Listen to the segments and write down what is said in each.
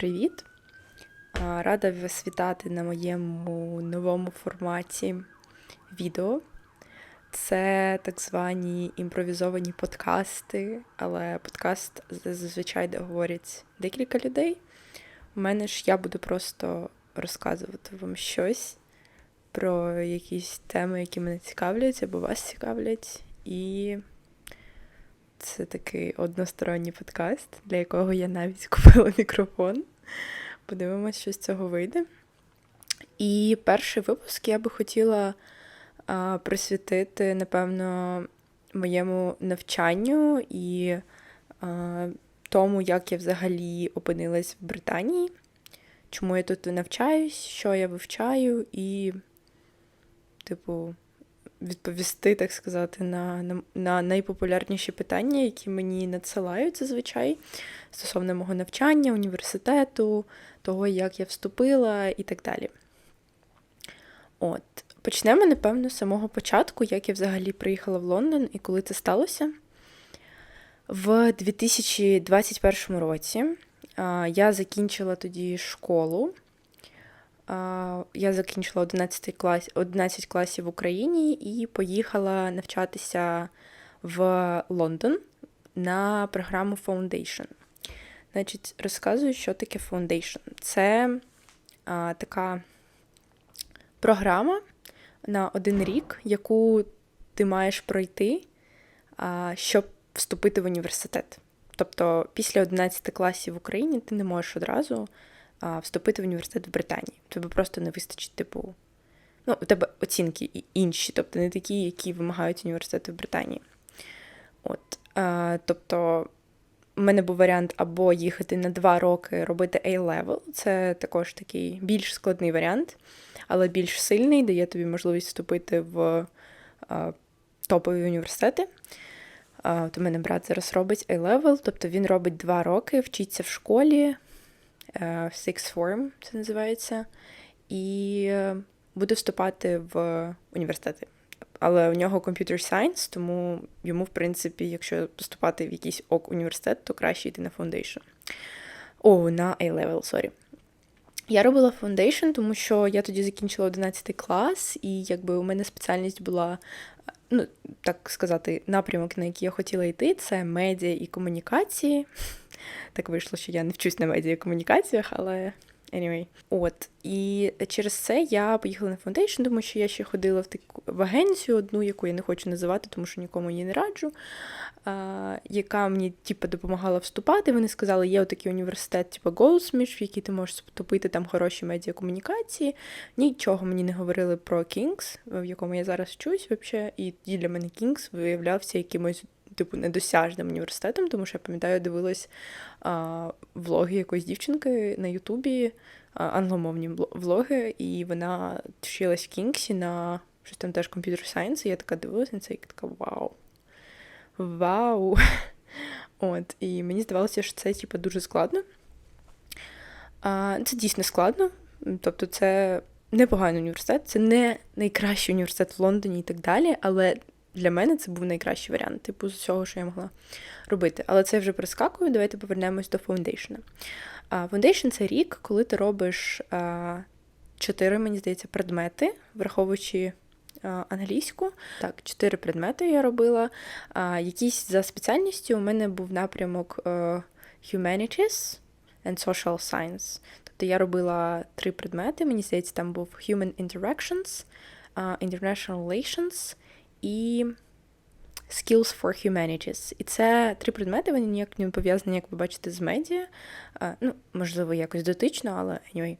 привіт! Рада вас вітати на моєму новому форматі відео. Це так звані імпровізовані подкасти, але подкаст зазвичай де говорять декілька людей. У мене ж я буду просто розказувати вам щось про якісь теми, які мене цікавлять або вас цікавлять. І це такий односторонній подкаст, для якого я навіть купила мікрофон. Подивимось, що з цього вийде. І перший випуск я би хотіла а, присвятити, напевно, моєму навчанню і а, тому, як я взагалі опинилась в Британії, чому я тут навчаюсь, що я вивчаю, і, типу, відповісти, так сказати, на, на, на найпопулярніші питання, які мені надсилають зазвичай стосовно мого навчання, університету, того, як я вступила і так далі. От, почнемо, напевно, з самого початку, як я взагалі приїхала в Лондон і коли це сталося. В 2021 році я закінчила тоді школу. Я закінчила 11 клас, 11 класів в Україні і поїхала навчатися в Лондон на програму Foundation. Значить, розказую, що таке Foundation. Це а, така програма на один рік, яку ти маєш пройти, а, щоб вступити в університет. Тобто, після 11 класів в Україні ти не можеш одразу вступити в університет в Британії. Тобі просто не вистачить, типу, ну, у тебе оцінки інші, тобто не такі, які вимагають університети в Британії. От, а, Тобто, у мене був варіант або їхати на два роки робити A-level, це також такий більш складний варіант, але більш сильний, дає тобі можливість вступити в а, топові університети. От у мене брат зараз робить A-level, тобто він робить два роки, вчиться в школі. Е, Sixth Form, це називається, і е, буде вступати в університети. Але у нього Computer Science, тому йому, в принципі, якщо поступати в якийсь ок університет, то краще йти на Foundation. О, на A-Level, сорі. Я робила Foundation, тому що я тоді закінчила 11 клас, і якби у мене спеціальність була, ну, так сказати, напрямок, на який я хотіла йти, це медіа і комунікації. Так вийшло, що я не вчусь на медіа комунікаціях, але anyway. От. І через це я поїхала на фондейшн, тому що я ще ходила в таку в агенцію одну, яку я не хочу називати, тому що нікому її не раджу, а, яка мені типу, допомагала вступати. Вони сказали, є отакий університет, типу Goldsmith, в який ти можеш вступити там хороші медіакомунікації. Нічого мені не говорили про King's, в якому я зараз вчусь, взагалі. І для мене King's виявлявся якимось типу, недосяжним університетом, тому що я пам'ятаю, дивилась а, влоги якоїсь дівчинки на Ютубі, а, англомовні влоги, і вона вчилась в Кінгсі на щось там теж комп'ютер сайенс, і я така дивилася на це і така вау. Вау! От, І мені здавалося, що це типу, дуже складно. А, Це дійсно складно. Тобто, це непоганий університет, це не найкращий університет в Лондоні і так далі, але для мене це був найкращий варіант, типу, з усього, що я могла робити. Але це вже прискакую. Давайте повернемось до фаундейшна. Фаундейшн це рік, коли ти робиш чотири, мені здається, предмети, враховуючи англійську. Так, чотири предмети я робила. Якісь за спеціальністю у мене був напрямок Humanities and Social Science. Тобто я робила три предмети. Мені здається, там був Human Interactions, International Relations і Skills for Humanities. І це три предмети, вони ніяк не пов'язані, як ви бачите, з медіа. Ну, можливо, якось дотично, але anyway.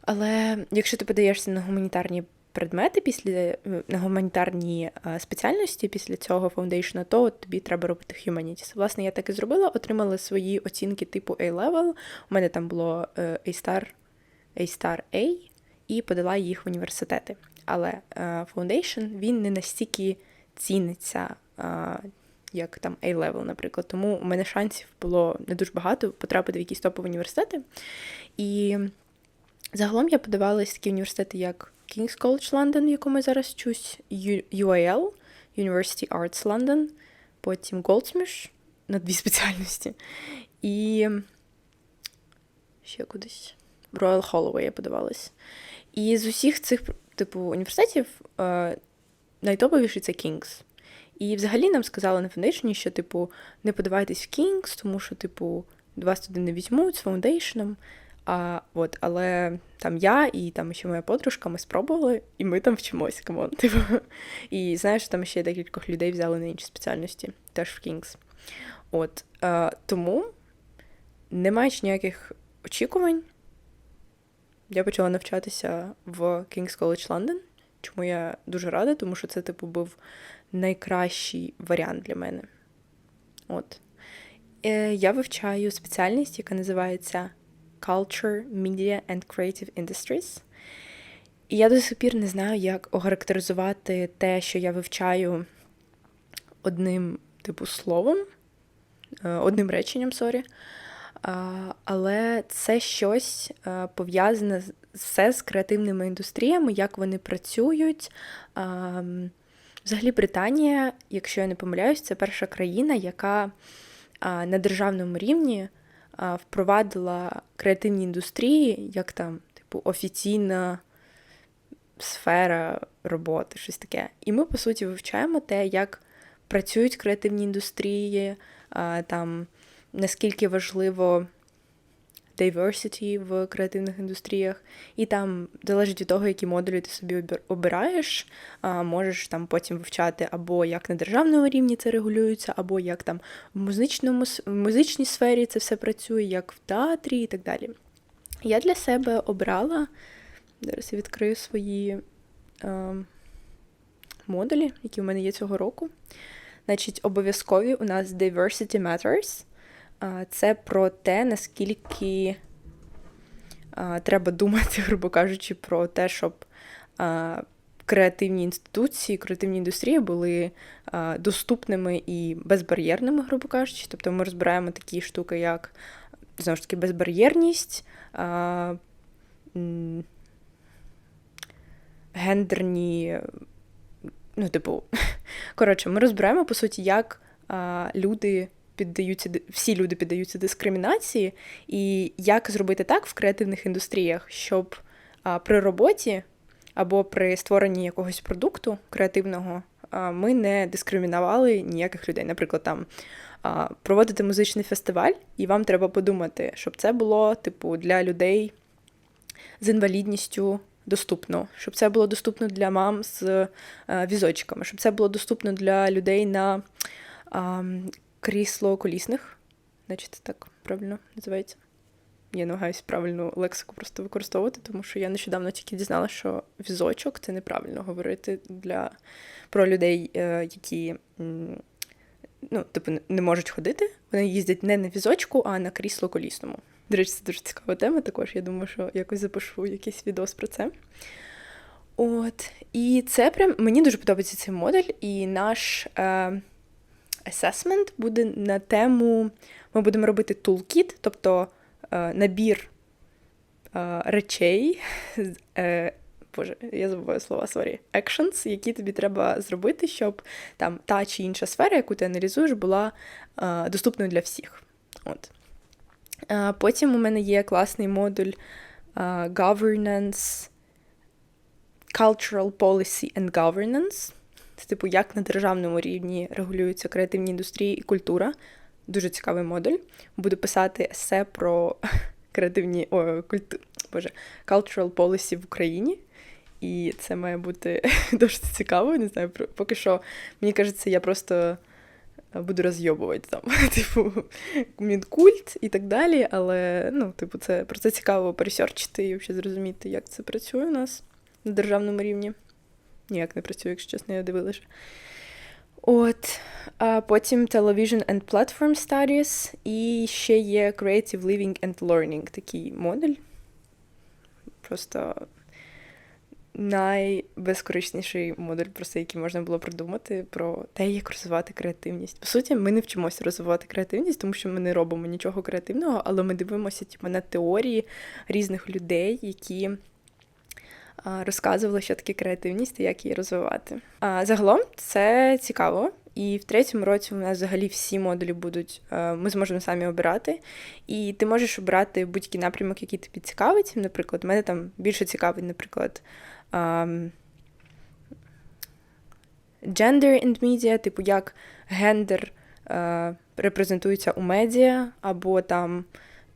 Але якщо ти подаєшся на гуманітарні предмети після на гуманітарні спеціальності після цього фаундейшна, то тобі треба робити Humanities. Власне, я так і зробила, отримала свої оцінки типу A-Level. У мене там було е, A-Star, A-Star A, і подала їх в університети але Foundation е, він не настільки ціниться, е, як там A-Level, наприклад. Тому у мене шансів було не дуже багато потрапити в якісь топові університети. І загалом я подавалася такі університети, як King's College London, в якому я зараз вчусь, UAL, University Arts London, потім Goldsmith на дві спеціальності. І ще кудись. Royal Holloway я подавалась. І з усіх цих, типу, університетів е, найтоповіший це King's. І взагалі нам сказали на фондейшені, що, типу, не подавайтесь в King's, тому що, типу, вас туди не візьмуть з фаундейшном. А, от, Але там я і там ще моя подружка, ми спробували, і ми там вчимось, камон. Типу. І знаєш, там ще декількох людей взяли на інші спеціальності, теж в King's. От, а, Тому немає ніяких очікувань. Я почала навчатися в King's College London, чому я дуже рада, тому що це, типу, був найкращий варіант для мене. От. Е, Я вивчаю спеціальність, яка називається Culture, Media and Creative Industries. І я до сих пір не знаю, як охарактеризувати те, що я вивчаю одним, типу, словом, е, одним реченням, сорі. Але це щось е, пов'язане все з креативними індустріями, як вони працюють. Взагалі, Британія, якщо я не помиляюсь, це перша країна, яка на державному рівні впровадила креативні індустрії, як там, типу, офіційна сфера роботи, щось таке. І ми, по суті, вивчаємо те, як працюють креативні індустрії, там, наскільки важливо diversity в креативних індустріях, і там залежить від того, які модулі ти собі обираєш, можеш там потім вивчати або як на державному рівні це регулюється, або як там в музичному в музичній сфері це все працює, як в театрі і так далі. Я для себе обрала, зараз я відкрию свої е, модулі, які у мене є цього року. Значить, обов'язкові у нас Diversity Matters це про те, наскільки треба думати, грубо кажучи, про те, щоб креативні інституції, креативні індустрії були доступними і безбар'єрними, грубо кажучи. Тобто ми розбираємо такі штуки, як знову ж таки безбар'єрність. Гендерні, ну, типу, коротше, ми розбираємо, по суті, як а, люди піддаються всі люди піддаються дискримінації, і як зробити так в креативних індустріях, щоб при роботі або при створенні якогось продукту креативного ми не дискримінували ніяких людей. Наприклад, там проводити музичний фестиваль, і вам треба подумати, щоб це було типу для людей з інвалідністю. Доступно, щоб це було доступно для мам з візочками, щоб це було доступно для людей на крісло колісних, значить так правильно називається. Я намагаюся правильну лексику просто використовувати, тому що я нещодавно тільки дізналася, що візочок це неправильно говорити для про людей, е, які ну, типу, не можуть ходити. Вони їздять не на візочку, а на крісло колісному. До речі, це дуже цікава тема. Також я думаю, що якось запишу якийсь відос про це. От, і це прям мені дуже подобається цей модель, і наш. Е, assessment буде на тему, ми будемо робити toolkit, тобто е, набір е, речей. Е, Боже, я забуваю слова, sorry, actions, які тобі треба зробити, щоб там та чи інша сфера, яку ти аналізуєш, була е, доступною для всіх. От. Е, потім у мене є класний модуль е, Governance, Cultural Policy and Governance. Це, типу, як на державному рівні регулюються креативні індустрії і культура. Дуже цікавий модуль. Буду писати есе про креативні о, культу, боже, cultural policy в Україні. І це має бути дуже цікаво. Не знаю, поки що, мені кажеться, я просто буду розйобувати там, типу, мінкульт і так далі. Але ну, типу, це про це цікаво пересерчити і взагалі зрозуміти, як це працює у нас на державному рівні ніяк не працює, якщо чесно, я дивилася. От, а потім Television and Platform Studies, і ще є Creative Living and Learning такий модуль. Просто найбезкорисніший модуль, просто який можна було придумати, про те, як розвивати креативність. По суті, ми не вчимося розвивати креативність, тому що ми не робимо нічого креативного, але ми дивимося типу, на теорії різних людей, які розказувала, що таке креативність і як її розвивати. А Загалом це цікаво, І в третьому році у нас взагалі всі модулі будуть, е, ми зможемо самі обирати. І ти можеш обирати будь-який напрямок, який тобі цікавить. Наприклад, мене там більше цікавить, наприклад, ем, gender and media, типу, як гендер е, репрезентується у медіа, або там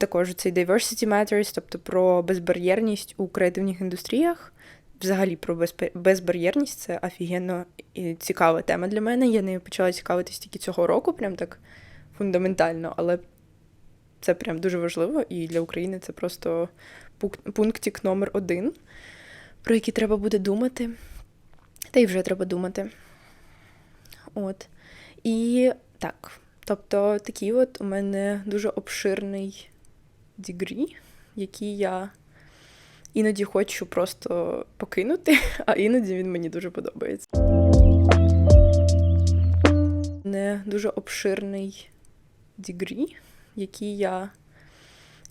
також цей diversity matters, тобто про безбар'єрність у креативних індустріях. Взагалі про безбар'єрність це офігенно і цікава тема для мене. Я нею почала цікавитись тільки цього року, прям так фундаментально, але це прям дуже важливо, і для України це просто пунк- пунктик номер один, про який треба буде думати. Та й вже треба думати. От. І так. Тобто такий от у мене дуже обширний дігрі, який я іноді хочу просто покинути, а іноді він мені дуже подобається. Не дуже обширний дігрі, який я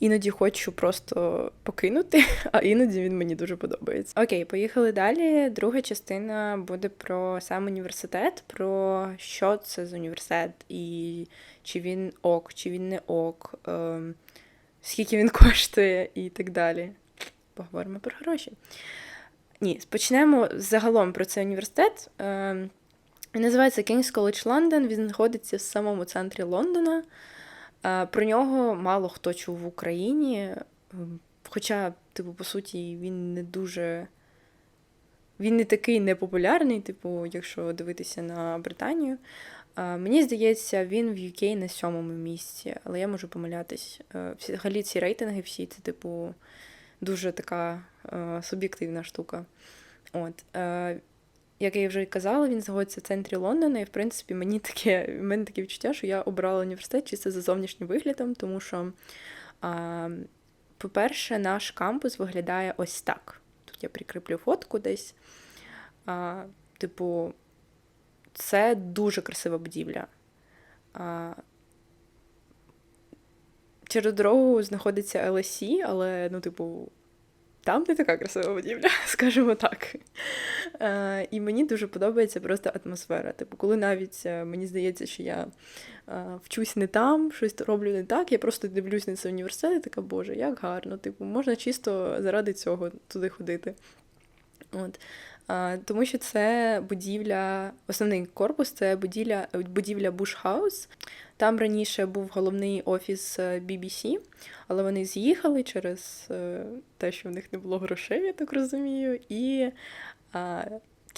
іноді хочу просто покинути, а іноді він мені дуже подобається. Окей, поїхали далі. Друга частина буде про сам університет, про що це за університет, і чи він ок, чи він не ок, ем, скільки він коштує і так далі. Поговоримо про гроші. Ні, почнемо загалом про цей університет. Ем, Він називається King's College London, він знаходиться в самому центрі Лондона. Е, Про нього мало хто чув в Україні. Ем, Хоча, типу, по суті, він не дуже. Він не такий непопулярний, типу, якщо дивитися на Британію. Мені здається, він в UK на сьомому місці, але я можу помилятись. Е, Взагалі ці рейтинги всі це, типу, дуже така е, суб'єктивна штука. От. Е, як я вже казала, він знаходиться в центрі Лондона, і в принципі мені таке, в мене таке відчуття, що я обрала університет чисто за зовнішнім виглядом, тому що, по-перше, наш кампус виглядає ось так. Тут я прикріплю фотку десь. Типу, це дуже красива будівля. Через дорогу знаходиться LSE, але, ну, типу, там не така красива будівля, скажімо так. Е, і мені дуже подобається просто атмосфера. Типу, коли навіть е, мені здається, що я е, вчусь не там, щось роблю не так, я просто дивлюсь на цей університет і така, боже, як гарно. Типу, можна чисто заради цього туди ходити. От. Тому що це будівля, основний корпус це будівля, будівля House. Там раніше був головний офіс е, BBC, але вони з'їхали через е, те, що в них не було грошей, я так розумію. І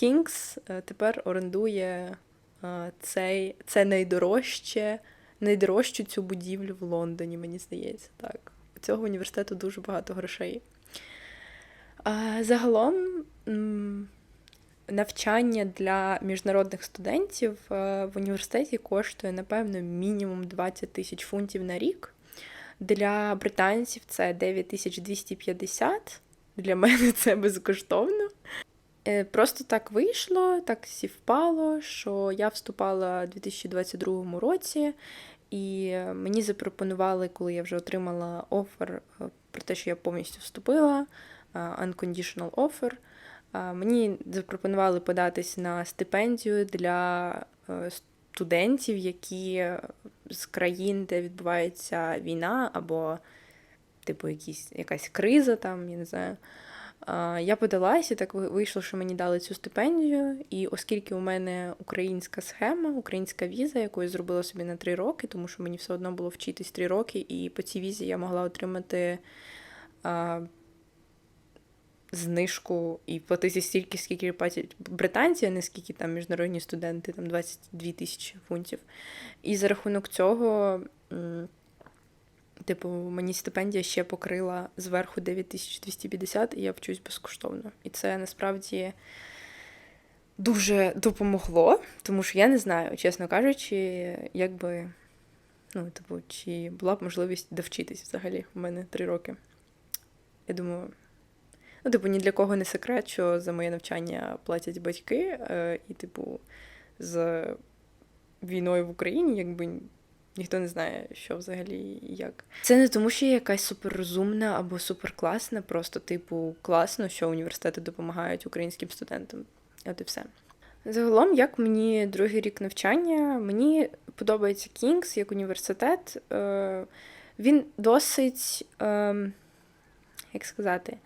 Kings е, тепер орендує цей, це найдорожче, найдорожчу цю будівлю в Лондоні, мені здається. Так. У цього університету дуже багато грошей. Загалом навчання для міжнародних студентів е, в університеті коштує, напевно, мінімум 20 тисяч фунтів на рік. Для британців це 9250. Для мене це безкоштовно. Е, Просто так вийшло, так сівпало, що я вступала у 2022 році, і мені запропонували, коли я вже отримала офер е, про те, що я повністю вступила, е, unconditional offer, е, мені запропонували податись на стипендію для е, студентів, які з країн, де відбувається війна, або, типу, якісь, якась криза там, я не знаю. Я подалась, і так вийшло, що мені дали цю стипендію. І оскільки у мене українська схема, українська віза, яку я зробила собі на три роки, тому що мені все одно було вчитись три роки, і по цій візі я могла отримати знижку і платити стільки, скільки платять британці, а не скільки там міжнародні студенти, там 22 тисячі фунтів. І за рахунок цього. Типу, мені стипендія ще покрила зверху 9250, і я вчусь безкоштовно. І це насправді дуже допомогло, тому що я не знаю, чесно кажучи, як би, ну, типу, чи була б можливість довчитись взагалі. У мене три роки. Я думаю, ну, типу, ні для кого не секрет, що за моє навчання платять батьки, е, і, типу, з війною в Україні, якби ніхто не знає, що взагалі і як. Це не тому, що я якась суперрозумна або суперкласна, просто, типу, класно, що університети допомагають українським студентам. От і все. Загалом, як мені другий рік навчання, мені подобається Кінгс як університет. Е, Він досить, е, як сказати,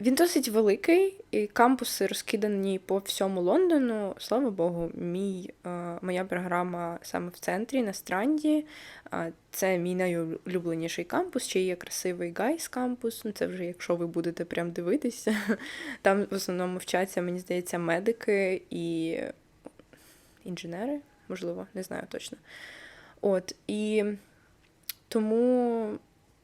він досить великий, і кампуси розкидані по всьому Лондону. Слава Богу, мій, е, моя програма саме в центрі, на странді. Е, Це мій найулюбленіший кампус, ще є красивий Гайс кампус. Ну, це вже якщо ви будете прям дивитися. Там в основному вчаться, мені здається, медики і інженери, можливо, не знаю точно. От, і тому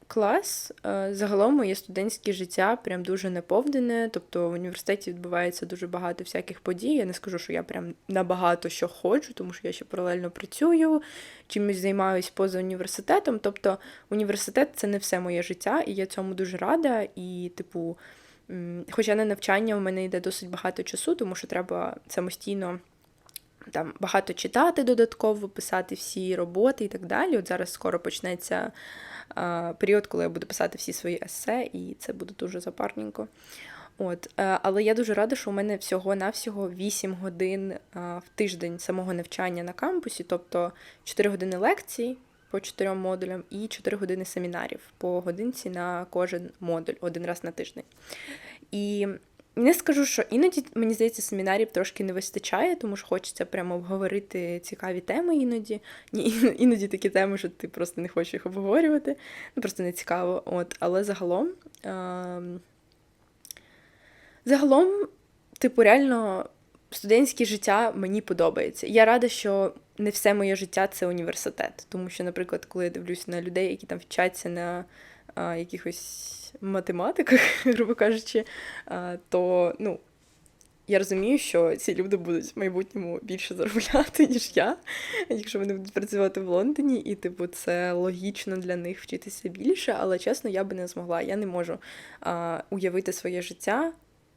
клас. Е, Загалом моє студентське життя прям дуже наповнене. Тобто в університеті відбувається дуже багато всяких подій. Я не скажу, що я прям набагато що ходжу, тому що я ще паралельно працюю, чимось займаюсь поза університетом. Тобто університет це не все моє життя, і я цьому дуже рада. І, типу, хоча на навчання у мене йде досить багато часу, тому що треба самостійно. Там багато читати додатково, писати всі роботи і так далі. От зараз скоро почнеться а, період, коли я буду писати всі свої есе, і це буде дуже запарненько. От, е, але я дуже рада, що у мене всього-навсього 8 годин в тиждень самого навчання на кампусі, тобто 4 години лекцій по 4 модулям і 4 години семінарів по годинці на кожен модуль один раз на тиждень. І не скажу, що іноді, мені здається, семінарів трошки не вистачає, тому що хочеться прямо обговорити цікаві теми іноді. Ні, Іноді такі теми, що ти просто не хочеш їх обговорювати. Ну, просто не цікаво. От, Але загалом. Е- загалом, типу, реально, студентське життя мені подобається. Я рада, що не все моє життя це університет. Тому що, наприклад, коли я дивлюся на людей, які там вчаться на а, якихось математиках, грубо кажучи, то ну, я розумію, що ці люди будуть в майбутньому більше заробляти, ніж я, якщо вони будуть працювати в Лондоні, і, типу, це логічно для них вчитися більше, але чесно, я би не змогла. Я не можу уявити своє життя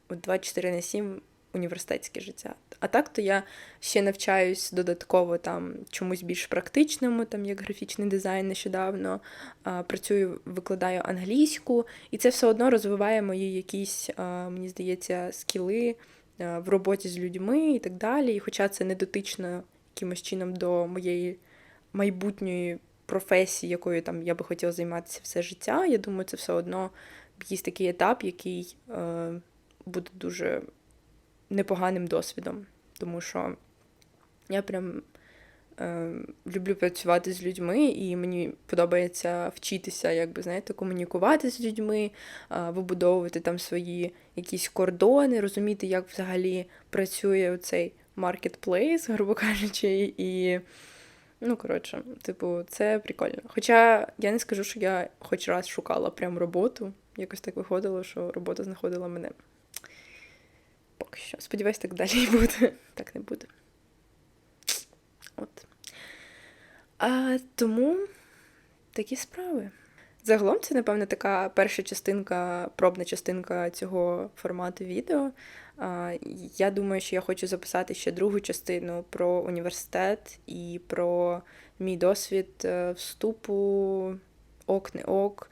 24 на 7 університетське життя. А так то я ще навчаюсь додатково там чомусь більш практичному, там як графічний дизайн нещодавно. А, Працюю, викладаю англійську, і це все одно розвиває мої якісь, а, мені здається, скіли а, в роботі з людьми і так далі. І хоча це не дотично якимось чином до моєї майбутньої професії, якою там я би хотіла займатися все життя, я думаю, це все одно якийсь такий етап, який е, буде дуже непоганим досвідом, тому що я прям е, люблю працювати з людьми, і мені подобається вчитися, якби знаєте, комунікувати з людьми, е, вибудовувати там свої якісь кордони, розуміти, як взагалі працює цей маркетплейс, грубо кажучи, і. Ну, коротше, типу, це прикольно. Хоча я не скажу, що я хоч раз шукала прям роботу. Якось так виходило, що робота знаходила мене. Що. Сподіваюсь, так далі і буде. Так не буде. От. А Тому такі справи. Загалом, це, напевно, така перша частинка, пробна частинка цього формату відео. Я думаю, що я хочу записати ще другу частину про університет і про мій досвід е, вступу, ок, не ок.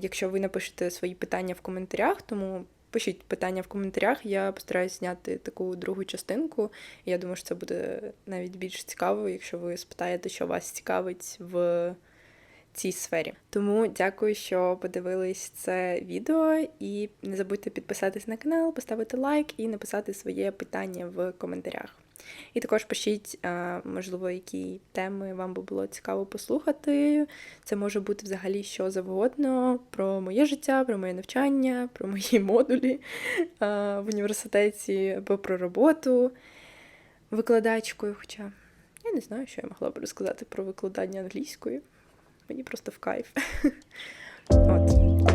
Якщо ви напишете свої питання в коментарях, тому Пишіть питання в коментарях, я постараюсь зняти таку другу частинку. Я думаю, що це буде навіть більш цікаво, якщо ви спитаєте, що вас цікавить в цій сфері. Тому дякую, що подивились це відео, і не забудьте підписатись на канал, поставити лайк і написати своє питання в коментарях. І також пишіть, можливо, які теми вам би було цікаво послухати. Це може бути взагалі що завгодно про моє життя, про моє навчання, про мої модулі в університеті або про роботу викладачкою. Хоча я не знаю, що я могла б розказати про викладання англійської. Мені просто в кайф. От.